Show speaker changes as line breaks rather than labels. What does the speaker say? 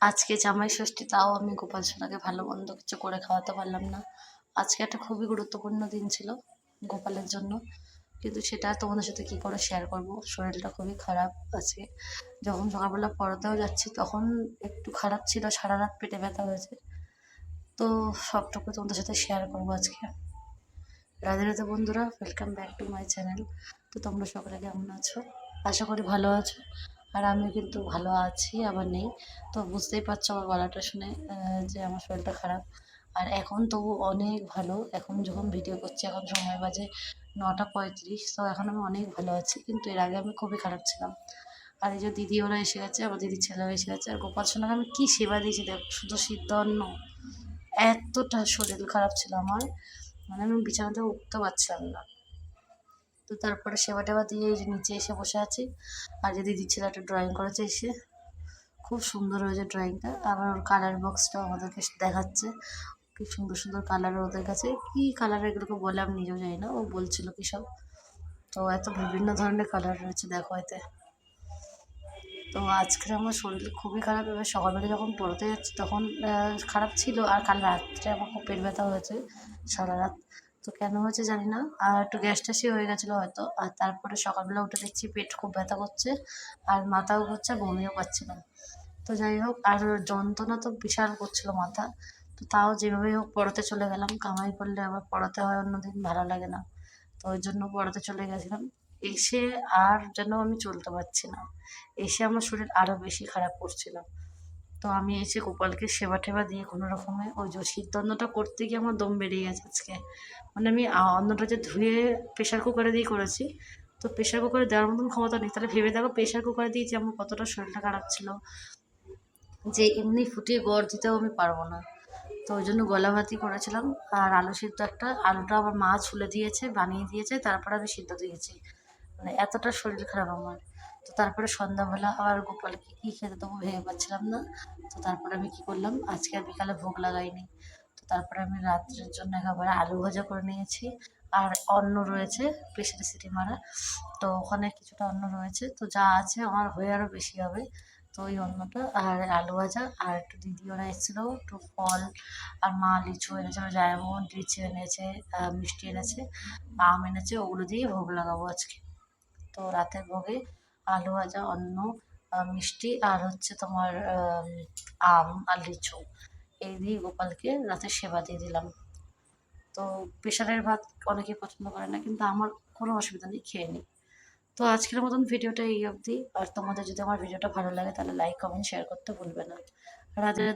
আজকে জামাই ষষ্ঠী, তাও আমি গোপাল সোনাকে ভালো মন্দ কিছু করে খাওয়াতে পারলাম না। আজকে একটা খুবই গুরুত্বপূর্ণ দিন ছিল গোপালের জন্য। কিন্তু সেটা তোমাদের সাথে কি করে শেয়ার করব? শরীরটা খুবই খারাপ আছে। যখন সকালবেলা পড়াতেও যাচ্ছি, তখন একটু খারাপ ছিল সারা রাত পেটে ব্যথা হয়েছে। তো সবটুকু তোমাদের সাথে শেয়ার করব আজকে। রাধে রাধে বন্ধুরা welcome back to my channel তো তোমরা সকলে কেমন আছো? আশা করি ভালো আছো। আর আমিও কিন্তু ভালো আছি, আবার নেই। তো বুঝতেই পারছ আমার গলাটা শুনে যে আমার শরীরটা খারাপ। আর এখন তবু অনেক ভালো। এখন যখন ভিডিও করছি, এখন সময় বাজে নটা পঁয়ত্রিশ, তো এখন আমি অনেক ভালো আছি। কিন্তু এর আগে আমি খুবই খারাপ ছিলাম। আর এই যে দিদি ওরা এসে গেছে, আমার দিদির ছেলেও এসে গেছে। আর গোপাল সোনাকে আমি কী সেবা দিয়েছি দেখ, শুধু সিদ্ধ অন্ন এতটা শরীর খারাপ ছিল আমার। মানে আমি বিছানাতে উঠতে পারছিলাম না। তো তারপরে সেবা টেবা দিয়ে এই যে নিচে এসে বসে আছি। আর যে দিদির একটা ড্রয়িং করেছে এসে খুব সুন্দর হয়েছে ড্রয়িংটা আবার ওর কালার বক্সটাও আমাদেরকে দেখাচ্ছে। কি সুন্দর সুন্দর কালার ওদের কাছে। কি কালার এগুলোকে বলে আমি নিজেও জানি না, ও বলছিল কি সব। তো এত বিভিন্ন ধরনের কালার রয়েছে দেখো এতে। তো আজকে আমার শরীর খুবই খারাপ। এবার সকালবেলা যখন পড়তে যাচ্ছি, তখন খারাপ ছিল। আর কাল রাত্রে আমার খুব পেট ব্যথা হয়েছে, সারা রাত। তো কেন হয়েছে জানি না। আর একটু গ্যাস ট্যাসই হয়ে গেছিল হয়তো। আর তারপরে সকালবেলা উঠে দেখছি পেট খুব ব্যথা করছে। আর মাথাও ঘুরছে, আর বমিও পাচ্ছিলাম তো যাই হোক, আর যন্ত্রণা তো বিশাল করছিল মাথা। তো তাও যেভাবে হোক পড়াতে চলে গেলাম। কামাই করলে আবার পড়াতে হয় অন্যদিন, ভালো লাগে না। তো ওই জন্য পড়াতে চলে গেছিলাম। এসে আর যেন আমি চলতে পারছি না। এসে আমার শরীর আরও বেশি খারাপ করছিল। তো আমি এসে গোপালকে সেবা টেবা দিয়ে কোনো রকমে ওই যে সিদ্ধন্নটা করতে গিয়ে আমার দম বেরিয়ে গেছে আজকে। মানে আমি অন্নটা যে ধুয়ে প্রেশার কুকারে দিয়ে করেছি, তো প্রেশার কুকারে দেওয়ার মতন ক্ষমতা নেই। তাহলে ভেবে দেখো প্রেশার কুকারে দিয়ে যে আমার কতটা শরীরটা খারাপ ছিল, যে এমনি ফুটিয়ে গড় দিতেও আমি পারব না। তো ওই জন্য গলা ভাতি করেছিলাম, আর আলু সিদ্ধ একটা, আলুটা আবার মা ছুলে দিয়েছে, বানিয়ে দিয়েছে, তারপরে আমি সিদ্ধ দিয়েছি। মানে এতটা শরীর খারাপ আমার। তো তারপরে সন্ধ্যাবেলা আবার গোপালকে কী খেতে দেবো ভেবে পাচ্ছিলাম না। তো তারপরে আমি কী করলাম, আজকে আর বিকালে ভোগ লাগাইনি। তো তারপরে আমি রাত্রের জন্য একেবারে আলু ভাজা করে নিয়েছি। আর অন্ন রয়েছে প্রেশারে সিটি মারা, তো ওখানে কিছুটা অন্ন রয়েছে। তো যা আছে আমার হয়ে আরও বেশি হবে। তো ওই অন্নটা আর আলু ভাজা আর একটু দিদি ওরা এসেছিল, একটু ফল আর মা লিচু এনেছে, আমার জায়মন লিচু এনেছে মিষ্টি এনেছে, আম এনেছে, ওগুলো দিয়ে ভোগ লাগাবো আজকে। তো রাতের ভোগে আলু ভাজা অন্ন মিষ্টি আর হচ্ছে তোমার আম, আর লিচু। এই দিয়ে গোপালকে রাতে সেবা দিয়ে দিলাম। তো প্রেশারের ভাত অনেকেই পছন্দ করে না কিন্তু আমার কোনো অসুবিধা নেই খেয়ে নিই। তো আজকের মতন ভিডিওটা এই অবধি। আর তোমাদের যদি আমার ভিডিওটা ভালো লাগে তাহলে লাইক কমেন্ট শেয়ার করতে ভুলবে না। রাধে।